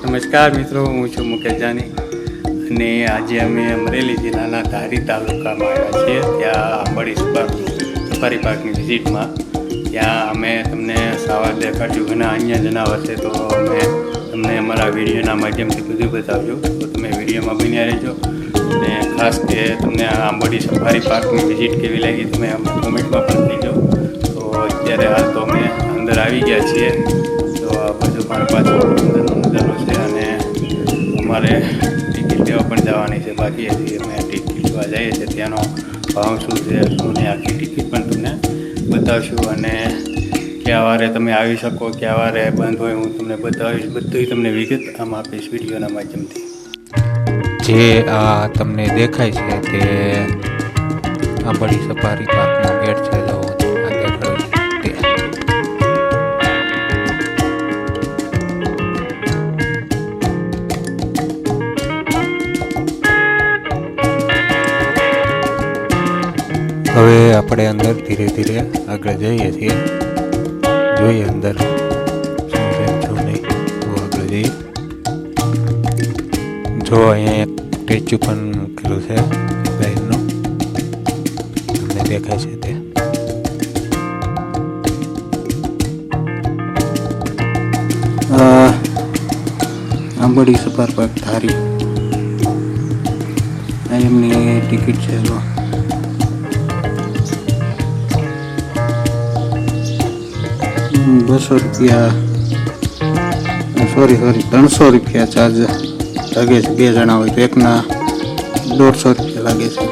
નમસ્કાર મિત્રો, હું છું મુકેશ જાની અને આજે અમે અમરેલી જિલ્લાના ધારી તાલુકામાં આવ્યા છીએ. ત્યાં સુપર સફારી પાર્કની વિઝિટમાં. ત્યાં અમે તમને સાવાદ દેખાડ્યું ઘણા અન્ય જનાવર છે તો અમે તમને અમારા વિડીયોના માધ્યમથી બધું બતાવ્યું. તો તમે વિડીયોમાં બન્યા રહેજો. અને ખાસ કે તમને આ આંબડી સફારી પાર્કની વિઝિટ કેવી લાગી તમે અમને કોમેન્ટમાં પણ કહેજો. તો અત્યારે હાલ તો અમે અંદર આવી ગયા છીએ. તો આ બધું મારા પાછળ અમારે ટિકિટ લેવા પણ જવાની છે. બાકી એથી અમે ટિકિટ લેવા જઈએ છીએ. ત્યાંનો ભાવ શું છે, શું ને આખી ટિકિટ પણ તમને બતાવશું. અને ક્યાં વારે તમે આવી શકો, ક્યાં વારે બંધ હોય, હું તમને બતાવીશ. બધું તમને વિગત આમ આપીશ વિડીયોના માધ્યમથી. જે આ તમને દેખાય છે તે આંબળી સફારી પાર્કનો ગેટ છે આપણે અંદર ધીરે ધીરે આગળ જઈએ છીએ. જોઈએ અંદર. શું નહીં? તો આગળ જઈએ. જો અહીંયા સ્ટેચ્યુ પણ મૂકેલું છે તમને દેખાય છે તે. Ambardi safari park Dhari. એમની ટિકિટ છે બસો રૂપિયા. સોરી સોરી ત્રણસો રૂપિયા ચાર્જ લાગે છે. બે જણા હોય તો એકના દોઢસો રૂપિયા લાગે છે.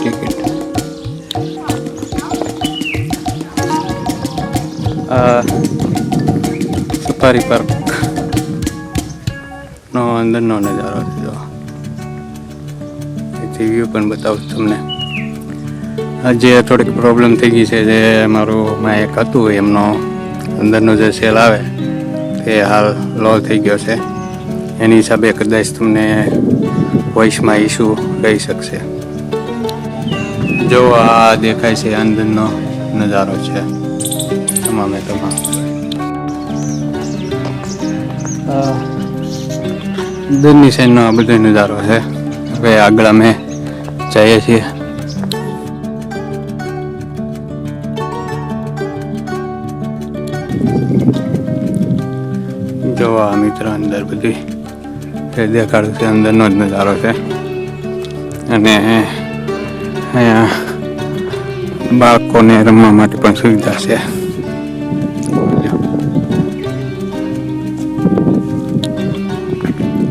ટિકિટ સફારી પાર્ક નો અંદરનો નજારો છે, જો. વ્યૂ પણ બતાવું તમને. આજે થોડીક પ્રોબ્લેમ થઈ ગઈ છે જે મારું માં એક હતું, એમનો અંદરનો જે સેલ આવે તે હાલ લો થઈ ગયો છે. એની હિસાબે કદાચ તમને વોઇસમાં ઇસ્યુ રહી શકશે. જો આ દેખાય છે, અંદરનો નજારો છે. તમામે તમામ. અંદરની સાઈડનો આ બધો નજારો છે. હવે આગળ અમે જઈએ છીએ. જો આ મિત્ર અંદર બધી. તે દેખાડું છે, અંદરનો જ નજારો છે. અને અહીંયા બાળકોને રમવા માટે પણ સુવિધા છે.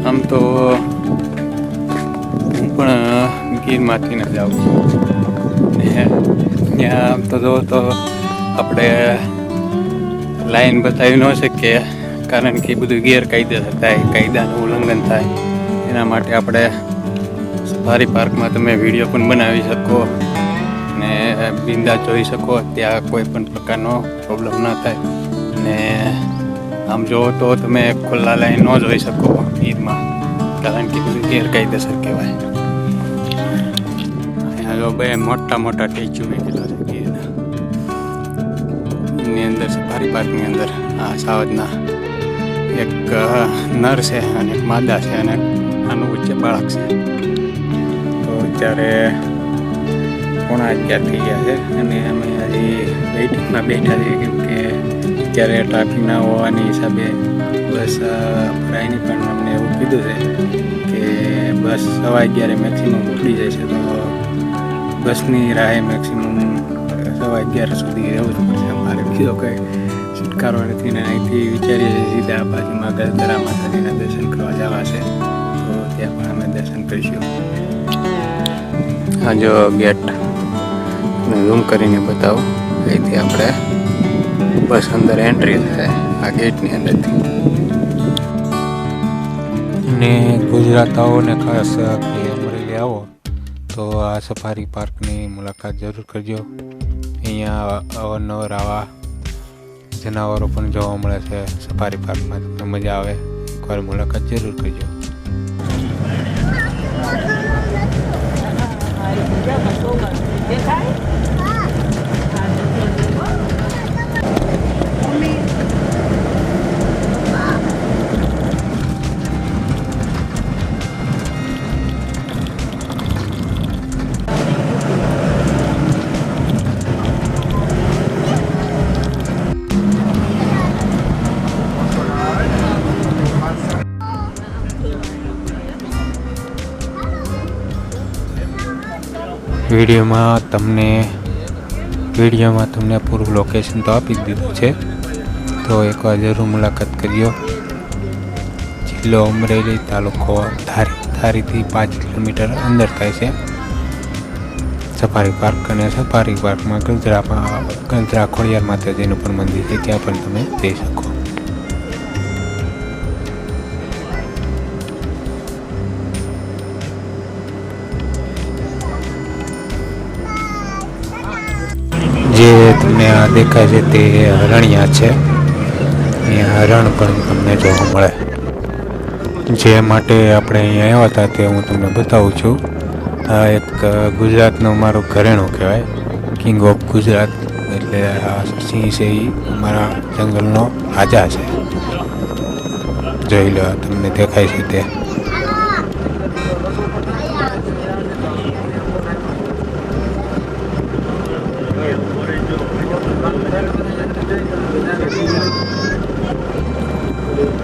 આમ તો હું પણ ગીરમાંથી ન જાઉં છું. ને ત્યાં આમ તો જો તો આપણે લાઈન બતાવી ન શકીએ. કારણ કે બધું ગેરકાયદેસર થાય, કાયદાનું ઉલ્લંઘન થાય. એના માટે આપણે સફારી પાર્કમાં તમે વીડિયો પણ બનાવી શકો ને બિંદા જોઈ શકો ત્યાં કોઈ પણ પ્રકારનો પ્રોબ્લેમ ના થાય. ને આમ જોવો તો તમે ખુલ્લા લાઈન ન જોઈ શકો ઈદમાં, કારણ કે બધું ગેરકાયદેસર કહેવાય. અહીંયા જો બે મોટા મોટા ટેચ્યુ મૂકેલા છે ગીરના એની. અંદર સફારી પાર્કની અંદર, આ સાવજના. એક નર છે અને એક માદા છે અને આનું વચ્ચે બાળક છે. તો અત્યારે પોણા અગિયાર થઈ ગયા છે અને અમે હજી વેઇટિંગમાં બેઠા છીએ કેમ કે અત્યારે ટ્રાફિક ના હોવાની હિસાબે બસ ભરાયની પણ અમને એવું કીધું છે કે બસ સવા અગિયારે મેક્સિમમ ઉપડી છે, તો બસની રાહે મેક્સિમમ સવા અગિયાર સુધી રહેવું જ પડશે. અમારે બીજો કંઈ છુટકારો નથી ને અહીંથી વિચારીએ છીએ સીધા બાજુમાં ગરદરા માતાજીના દર્શન કરવા જવા છે. તો ત્યાં પણ અમે દર્શન કરીશું. હા જો ગેટ ઝૂમ કરીને બતાવો. અહીંથી આપણે બસ અંદર એન્ટ્રી થાય આ ગેટની અંદરથી. ને ગુજરાતાઓને ખાસ અમરેલી આવો તો આ સફારી પાર્કની મુલાકાત જરૂર કરજો. અહીંયા અવારનવાર આવા જનાવરો પણ જોવા મળે છે. સફારી પાર્કમાં તમને મજા આવે. એકવાર મુલાકાત જરૂર કરજો. વિડીયોમાં તમને વિડીયોમાં તમને પૂરું લોકેશન તો આપી દીધું છે. તો એકવાર જરૂર મુલાકાત કરજો જિલ્લો અમરેલી તાલુકો ધારી, ધારીથી પાંચ કિલોમીટર અંદર થાય છે. સફારી પાર્ક અને સફારી પાર્કમાં ગંજરા ગંજરા ખોડિયાર માતાજીનું પણ મંદિર છે. ત્યાં પણ તમે જઈ શકો. જે તમને આ દેખાય છે તે હરણિયા છે. અહીંયા હરણ પણ તમને જોવા મળે. જે માટે આપણે અહીંયા આવ્યા હતા તે હું તમને બતાવું છું. આ એક ગુજરાતનું મારું ઘરેણું કહેવાય. King of Gujarat. એટલે આ સિંહ છે એ અમારા જંગલનો રાજા છે. જોઈ લો તમને દેખાય છે તે વ્યૂ બદલાઈ જાય વળી પાછી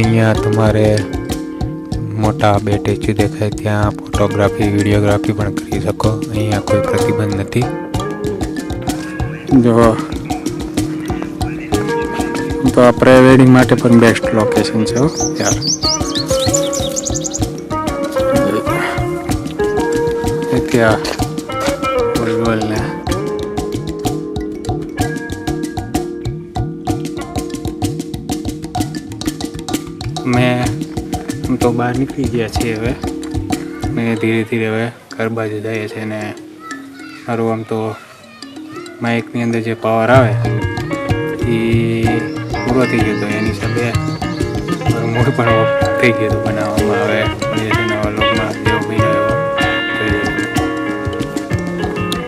અહીંયા તમારે મોટા બે સ્ટેચ્યુ દેખાય ત્યાં ફોટોગ્રાફી, વિડીયોગ્રાફી પણ કરી શકો. અહીંયા કોઈ પ્રતિબંધ નથી. જો, તો આ પ્રી વેડિંગ માટે પણ બેસ્ટ લોકેશન છે હો, યાર. એ ત્યાં મેં આમ તો બહાર નીકળી ગયા છીએ હવે. ને ધીરે ધીરે હવે ઘર બાજુ જઈએ છીએ ને મારું આમ તો માઇકની અંદર જે પાવર આવે, એ પૂરો થઈ ગયો હતો એની હિસાબે મૂડ પણ થઈ ગયું હતું બનાવવામાં. આવે પણ છીએ નવા લોકમાં જેવો ભાઈ